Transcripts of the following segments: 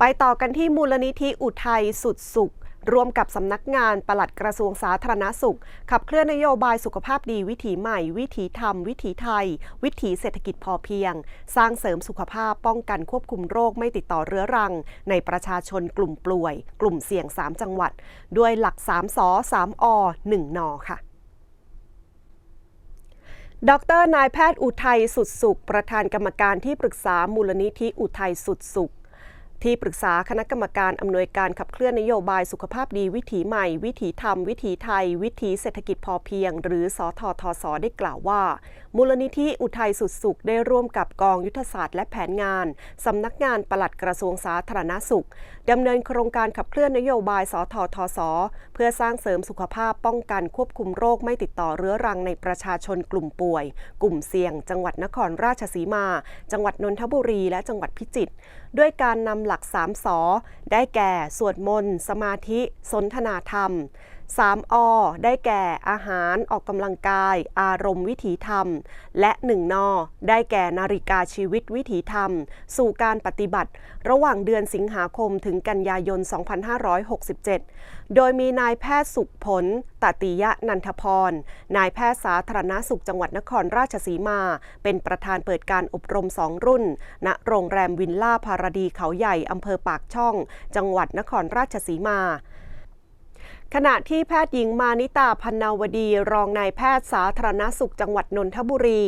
ไปต่อกันที่มูลนิธิอุทัยสุดสุข ร่วมกับสำนักงานปลัดกระทรวงสาธารณสุข ขับเคลื่อนนโยบายสุขภาพดีวิถีใหม่ วิถีธรรม วิถีไทย วิถีเศรษฐกิจพอเพียง สร้างเสริมสุขภาพป้องกันควบคุมโรคไม่ติดต่อเรื้อรัง ในประชาชนกลุ่มป่วย กลุ่มเสี่ยง 3 จังหวัด ด้วยหลัก 3สอ3อ1นอค่ะดรนายแพทย์อุทัยสุดสุข ประธานกรรมการที่ปรึกษามูลนิธิอุทัยสุดสุข ที่ปรึกษาคณะกรรมการอำนวยการขับเคลื่อนนโยบายสุขภาพดีวิถีใหม่ วิถีธรรม วิถีไทย วิถีเศรษฐกิจพอเพียง หรือสททสได้กล่าวว่า มูลนิธิอุทัยสุดสุขได้ร่วมกับกองยุทธศาสตร์และแผนงานสำนักงานปลัดกระทรวงสาธารณสุขดำเนินโครงการขับเคลื่อนนโยบายสททสเพื่อสร้างเสริมสุขภาพป้องกันควบคุมโรคไม่ติดต่อเรื้อรังในประชาชนกลุ่มป่วย กลุ่มเสี่ยง จังหวัดนครราชสีมา จังหวัดนนทบุรี และจังหวัดพิจิตรด้วยการนำหลัก3สอได้แก่ สวดมนต์ สมาธิ สนทนาธรรม 3อได้แก่อาหารออกกำลังกาย อารมณ์วิถีธรรม และ1นอได้แก่นาฬิกาชีวิตวิถีธรรม สู่การปฏิบัติ ระหว่างเดือนสิงหาคมถึงกันยายน 2567 โดยมีนายแพทย์สุขผลตติยะนันทพร นายแพทย์สาธารณสุขจังหวัดนครราชสีมา เป็นประธานเปิดการอบรมสองรุ่น ณ โรงแรมวินล่าพาราดีเขาใหญ่อำเภอปากช่อง จังหวัดนครราชสีมา ขณะที่แพทย์หญิงมานิตาพันนาวดีรองนายแพทย์สาธารณสุขจังหวัดนนทบุรี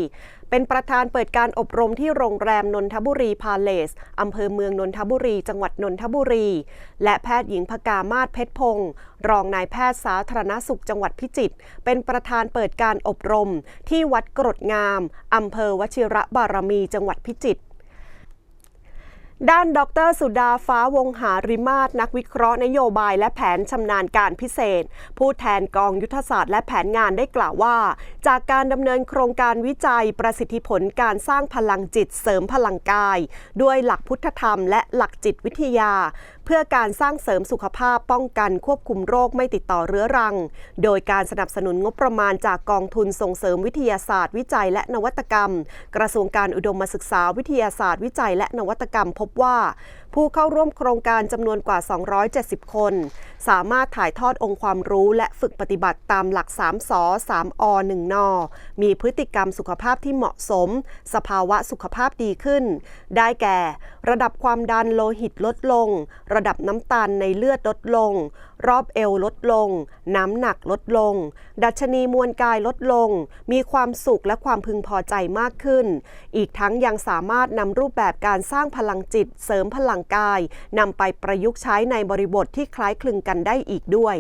เป็นประธานเปิดการอบรมที่โรงแรมนนทบุรีพาเลสอำเภอเมืองนนทบุรี จังหวัดนนทบุรี และแพทย์หญิงพกามาศเพชรพงศ์รองนายแพทย์สาธารณสุขจังหวัดพิจิตรเป็นประธานเปิดการอบรมที่วัดกรดงามอำเภอวชิระบารมีจังหวัดพิจิตร ด้านดร สุดาฟ้าวงหาริมาศนักวิเคราะห์นโยบายและแผนชำนาญการพิเศษ ผู้แทนกองยุทธศาสตร์และแผนงานได้กล่าวว่า จากการดำเนินโครงการวิจัยประสิทธิผลการสร้างพลังจิตเสริมพลังกาย ด้วยหลักพุทธธรรมและหลักจิตวิทยาเพื่อการสร้างเสริมสุขภาพป้องกันควบคุมโรคไม่ติดต่อเรื้อรัง โดยการสนับสนุนงบประมาณจากกองทุนส่งเสริมวิทยาศาสตร์ วิจัยและนวัตกรรม กระทรวงการอุดมศึกษาวิทยาศาสตร์ วิจัยและนวัตกรรมพบว่า ผู้เข้าร่วมโครงการจำนวนกว่า 270 คน สามารถถ่ายทอดองค์ความรู้และฝึกปฏิบัติตามหลัก 3สอ3อ1นอมีพฤติกรรมสุขภาพที่เหมาะสม สภาวะสุขภาพดีขึ้น ได้แก่ ระดับความดันโลหิตลดลง ระดับน้ำตาลในเลือดลดลง รอบเอวลดลง น้ำหนักลดลง ดัชนีมวลกายลดลง มีความสุขและความพึงพอใจมากขึ้น อีกทั้งยังสามารถนำรูปแบบการสร้างพลังจิต เสริมพลังกายนำไปประยุกต์ใช้ในบริบทที่คล้ายคลึงกันได้อีกด้วย